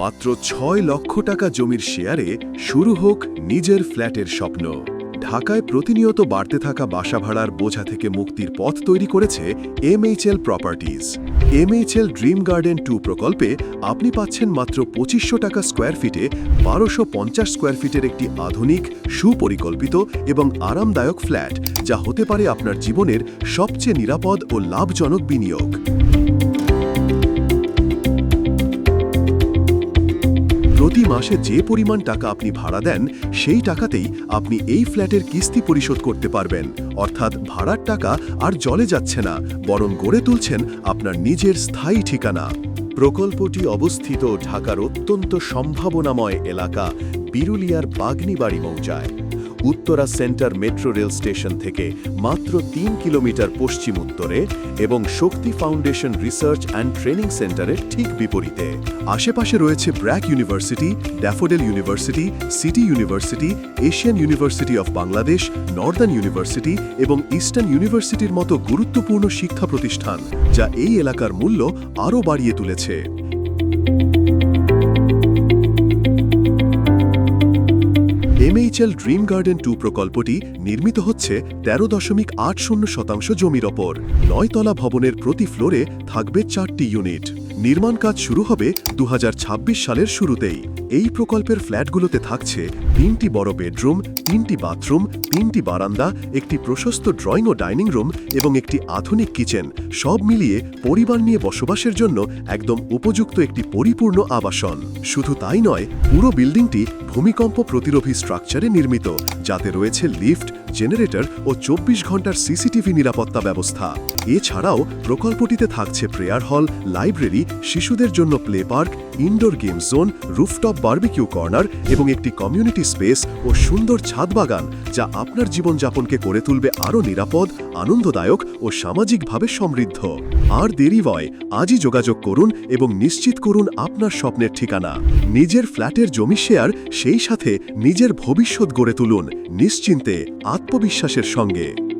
মাত্র ছয় লক্ষ টাকা জমির শেয়ারে শুরু হোক নিজের ফ্ল্যাটের স্বপ্ন। ঢাকায় প্রতিনিয়ত বাড়তে থাকা বাসা ভাড়ার বোঝা থেকে মুক্তির পথ তৈরি করেছে MHL properties MHL dream garden two প্রকল্পে আপনি পাচ্ছেন মাত্র পঁচিশশো টাকা স্কোয়ার ফিটে, বারোশো পঞ্চাশ স্কোয়ার ফিটের একটি আধুনিক, সুপরিকল্পিত এবং আরামদায়ক ফ্ল্যাট, যা হতে পারে আপনার জীবনের সবচেয়ে নিরাপদ ও লাভজনক বিনিয়োগ। প্রতি মাসে যে পরিমাণ টাকা আপনি ভাড়া দেন, সেই টাকাতেই আপনি এই ফ্ল্যাটের কিস্তি পরিশোধ করতে পারবেন। অর্থাৎ ভাড়ার টাকা আর জলে যাচ্ছে না, বরং গড়ে তুলছেন আপনার নিজের স্থায়ী ঠিকানা। প্রকল্পটি অবস্থিত ঢাকার অত্যন্ত সম্ভাবনাময় এলাকা, বিরুলিয়ার Bagnibari মৌজায়। Uttara centre metro rail station থেকে মাত্র তিন কিলোমিটার পশ্চিম উত্তরে এবং Shakti foundation research and training সেন্টারের ঠিক বিপরীতে। আশেপাশে রয়েছে BRAC university, Daffodil university, city university, Asian university of Bangladesh, northern university এবং ইস্টার্ন ইউনিভার্সিটির মতো গুরুত্বপূর্ণ শিক্ষা প্রতিষ্ঠান, যা এই এলাকার মূল্য আরও বাড়িয়ে তুলেছে। এমএইচএল ড্রিম গার্ডেন টু প্রকল্পটি নির্মিত হচ্ছে তেরো দশমিক আট শূন্য শতাংশ জমির ওপর। নয়তলা ভবনের প্রতি ফ্লোরে থাকবে চারটি ইউনিট। নির্মাণ কাজ শুরু হবে দু হাজার ছাব্বিশ সালের শুরুতেই। এই প্রকল্পের ফ্ল্যাটগুলোতে থাকছে তিনটি বড় বেডরুম, তিনটি বাথরুম, তিনটি বারান্দা, একটি প্রশস্ত ড্রয়িং ও ডাইনিং রুম এবং একটি আধুনিক কিচেন। সব মিলিয়ে পরিবার নিয়ে বসবাসের জন্য একদম উপযুক্ত একটি পরিপূর্ণ আবাসন। শুধু তাই নয়, পুরো বিল্ডিংটি ভূমিকম্প প্রতিরোধী স্ট্রাকচারে নির্মিত, যাতে রয়েছে লিফট, জেনারেটর ও চব্বিশ ঘণ্টার সিসিটিভি নিরাপত্তা ব্যবস্থা। এছাড়াও প্রকল্পটিতে থাকছে প্রেয়ার হল, লাইব্রেরি, শিশুদের জন্য play park indoor game zone, rooftop barbecue corner এবং একটি কমিউনিটি স্পেস ও সুন্দর ছাদ বাগান যা আপনার জীবনযাপনকে করে তুলবে আরও নিরাপদ, আনন্দদায়ক ও সামাজিকভাবে সমৃদ্ধ। আর দেরি ভয় আজই যোগাযোগ করুন এবং নিশ্চিত করুন আপনার স্বপ্নের ঠিকানা। নিজের ফ্ল্যাটের জমি শেয়ার সেই সাথে নিজের ভবিষ্যৎ গড়ে তুলুন নিশ্চিন্তে, আত্মবিশ্বাসের সঙ্গে।